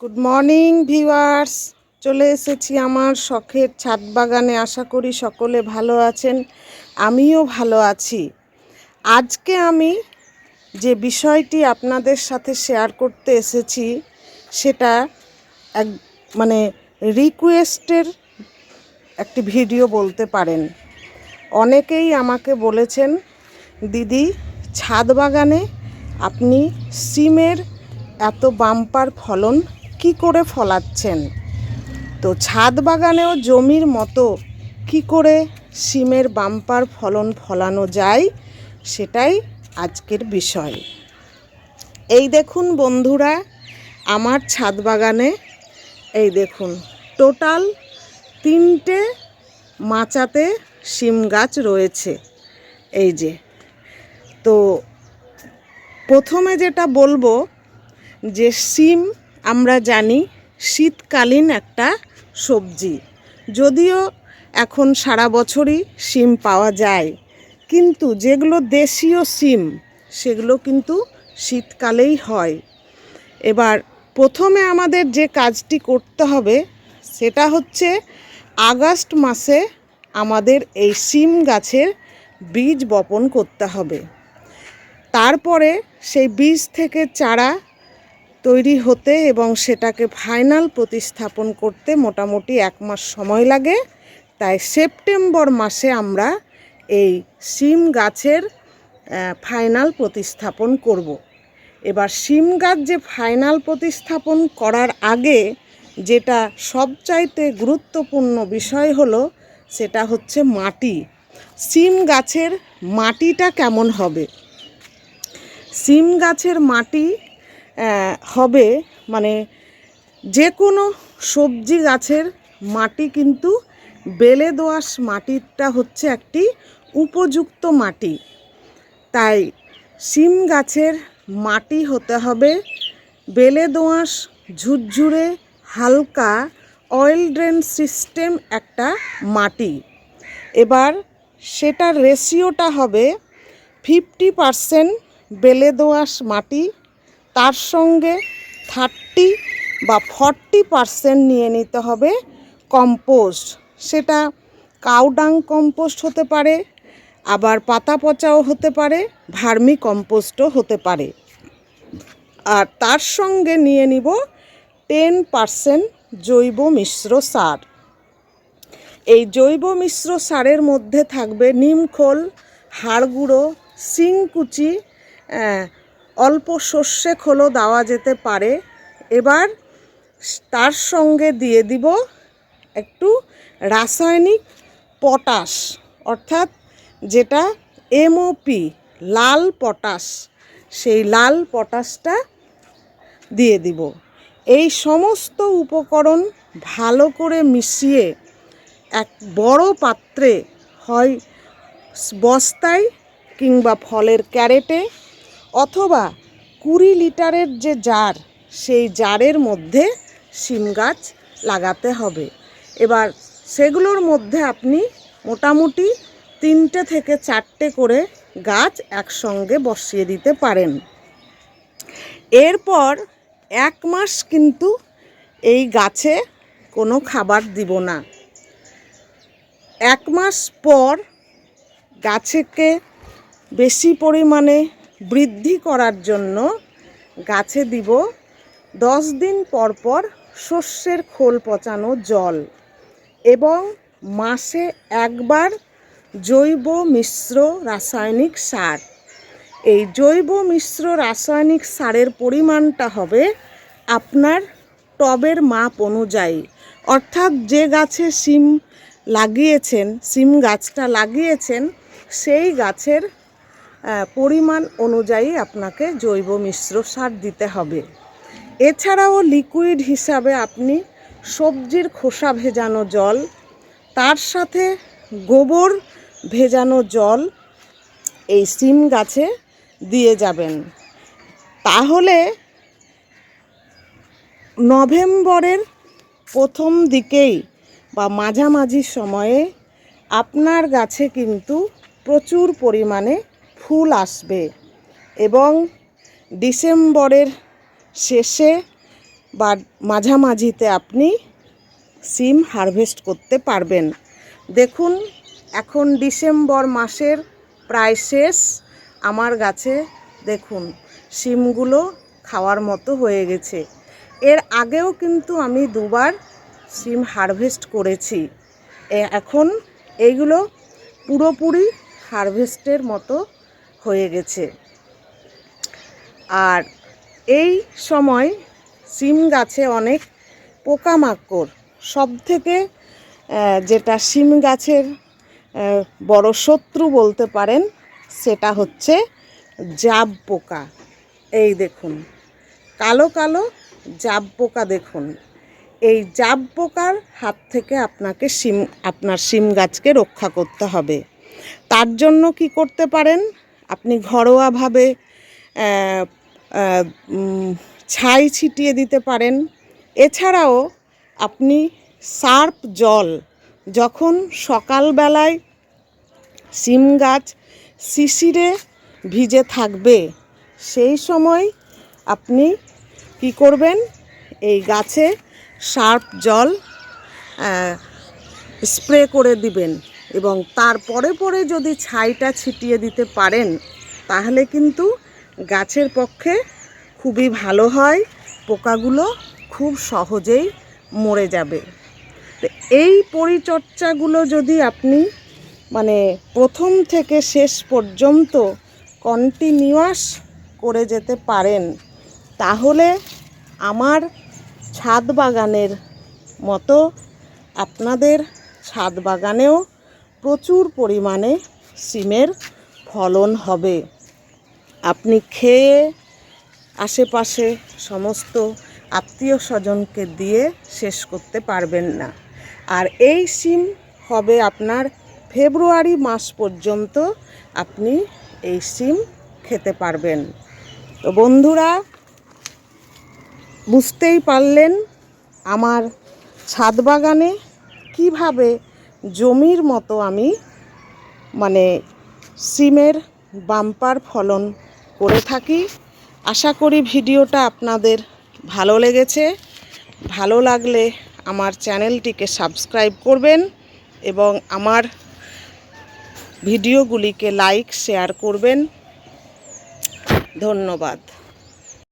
Good morning viewers চলে এসেছি আমার শখের ছাদ বাগানে। আশা করি সকলে ভালো আছেন। আমিও ভালো আছি। আজকে আমি যে বিষয়টি আপনাদের সাথে শেয়ার করতে এসেছি, সেটা এক মানে রিকোয়েস্টের একটি ভিডিও বলতে পারেন। অনেকেই আমাকে বলেছেন, দিদি, ছাদ বাগানে আপনি সিমের এত বাম্পার ফলন কি করে ফলাচ্ছেন? তো ছাদ বাগানেও জমির মতো কি করে সিমের বাম্পার ফলন ফলানো যায় সেটাই আজকের বিষয়। এই দেখুন বন্ধুরা, আমার ছাদ বাগানে, এই দেখুন, টোটাল তিনটে মাচাতে সিম গাছ রয়েছে। এই যে, তো প্রথমে যেটা বলব যে সিম আমরা জানি শীতকালীন একটা সবজি। যদিও এখন সারা বছরই সিম পাওয়া যায়, কিন্তু যেগুলো দেশীয় সিম সেগুলো কিন্তু শীতকালেই হয়। এবার প্রথমে আমাদের যে কাজটি করতে হবে, সেটা হচ্ছে আগস্ট মাসে আমাদের এই সিম গাছের বীজ বপন করতে হবে। তারপরে সেই বীজ থেকে চারা তৈরি হতে এবং সেটাকে ফাইনাল প্রতিস্থাপন করতে মোটামুটি এক মাস সময় লাগে। তাই সেপ্টেম্বর মাসে আমরা এই সিম গাছের ফাইনাল প্রতিস্থাপন করব। এবার সিম গাছ যে ফাইনাল প্রতিস্থাপন করার আগে যেটা সবচাইতে গুরুত্বপূর্ণ বিষয় হলো সেটা হচ্ছে মাটি। সিম গাছের মাটিটা কেমন হবে? সিম গাছের মাটি হবে মানে যে কোনো সবজি গাছের মাটি কিন্তু বেলে দোআঁশ মাটিটা হচ্ছে একটি উপযুক্ত মাটি। তাই সিম গাছের মাটি হতে হবে বেলে দোআঁশ, ঝুরঝুরে, হালকা অয়েল ড্রেন সিস্টেম একটা মাটি। এবার সেটার রেশিওটা হবে ফিফটি পারসেন্ট বেলে দোআঁশ মাটি তার সঙ্গে থার্টি বা ফর্টি পারসেন্ট নিয়ে নিতে হবে কম্পোস্ট সেটা কাউডাং কম্পোস্ট হতে পারে, আবার পাতা পচাও হতে পারে, ভার্মি কম্পোস্টও হতে পারে। আর তার সঙ্গে নিয়ে নিব টেন পারসেন্ট জৈব মিশ্র সার। এই জৈব মিশ্র সারের মধ্যে থাকবে নিমখোল হাড় গুঁড়ো শিংকুচি অল্প সর্ষে খোলও দেওয়া যেতে পারে। এবার তার সঙ্গে দিয়ে দিব একটু রাসায়নিক পটাশ, অর্থাৎ যেটা এমওপি লাল পটাশ। সেই লাল পটাশটা দিয়ে দিব। এই সমস্ত উপকরণ ভালো করে মিশিয়ে এক বড় পাত্রে হয় বস্তায় কিংবা ফলের ক্যারেটে অথবা কুড়ি লিটারের যে জার, সেই জারের মধ্যে সিম গাছ লাগাতে হবে। এবার সেগুলোর মধ্যে আপনি মোটামুটি তিনটে থেকে চারটে করে গাছ একসঙ্গে বসিয়ে দিতে পারেন। এরপর এক মাস কিন্তু এই গাছে কোনো খাবার দিব না। এক মাস পর গাছকে বেশি পরিমাণে বৃদ্ধি করার জন্য গাছে দিব দশ দিন পর পর শস্যের খোল পচানো জল এবং মাসে একবার জৈব মিশ্র রাসায়নিক সার। এই জৈব মিশ্র রাসায়নিক সারের পরিমাণটা হবে আপনার টবের মাপ অনুযায়ী। অর্থাৎ যে গাছে সিম লাগিয়েছেন সিম গাছটা লাগিয়েছেন, সেই গাছের পরিমাণ অনুযায়ী আপনাকে জৈব মিশ্র সার দিতে হবে। এছাড়াও লিকুইড হিসাবে আপনি সবজির খোসা ভেজানো জল, তার সাথে গোবর ভেজানো জল এই সিম গাছে দিয়ে যাবেন। তাহলে নভেম্বরের প্রথম দিকেই বা মাঝামাঝি সময়ে আপনার গাছে কিন্তু প্রচুর পরিমাণে ফুল আসবে এবং ডিসেম্বরের শেষে বা মাঝামাঝিতে আপনি সিম হারভেস্ট করতে পারবেন। দেখুন, এখন ডিসেম্বর মাসের প্রায় শেষ। আমার গাছে দেখুন, সিমগুলো খাওয়ার মতো হয়ে গেছে। এর আগেও কিন্তু আমি দুবার সিম হারভেস্ট করেছি। এখন এইগুলো পুরোপুরি হারভেস্টের মতো হয়ে গেছে। আর এই সময় সিম গাছে অনেক পোকামাকড় সব থেকে যেটা সিম গাছের বড় শত্রু বলতে পারেন, সেটা হচ্ছে জাব পোকা। এই দেখুন, কালো কালো জাব পোকা দেখুন। এই জাব পোকার হাত থেকে আপনাকে সিম, আপনার সিম গাছকে রক্ষা করতে হবে। তার জন্য কি করতে পারেন? আপনি ঘরোয়াভাবে ছাই ছিটিয়ে দিতে পারেন। এছাড়াও আপনি সার্প জল, যখন সকালবেলায় সিম গাছ শিশিরে ভিজে থাকবে, সেই সময় আপনি কি করবেন? এই গাছে সার্প জল স্প্রে করে দিবেন। এবং তারপরে পরে যদি ছাইটা ছিটিয়ে দিতে পারেন, তাহলে কিন্তু গাছের পক্ষে খুবই ভালো হয়, পোকাগুলো খুব সহজেই মরে যাবে। এই পরিচর্যাগুলো যদি আপনি মানে প্রথম থেকে শেষ পর্যন্ত কন্টিনিউয়াস করে যেতে পারেন, তাহলে আমার ছাদ বাগানের মতো আপনাদের ছাদ বাগানেও প্রচুর পরিমাণে সিমের ফলন হবে। আপনি খেয়ে আশেপাশে সমস্ত আত্মীয় স্বজনকে দিয়ে শেষ করতে পারবেন না। আর এই সিম হবে আপনার ফেব্রুয়ারি মাস পর্যন্ত আপনি এই সিম খেতে পারবেন। তো বন্ধুরা, বুঝতেই পারলেন আমার ছাদ বাগানে কীভাবে জমির মতো আমি মানে সিমের বাম্পার ফলন করে থাকি। আশা করি ভিডিওটা আপনাদের ভালো লেগেছে। ভালো লাগলে আমার চ্যানেলটিকে সাবস্ক্রাইব করবেন এবং আমার ভিডিওগুলিকে লাইক, শেয়ার করবেন। ধন্যবাদ।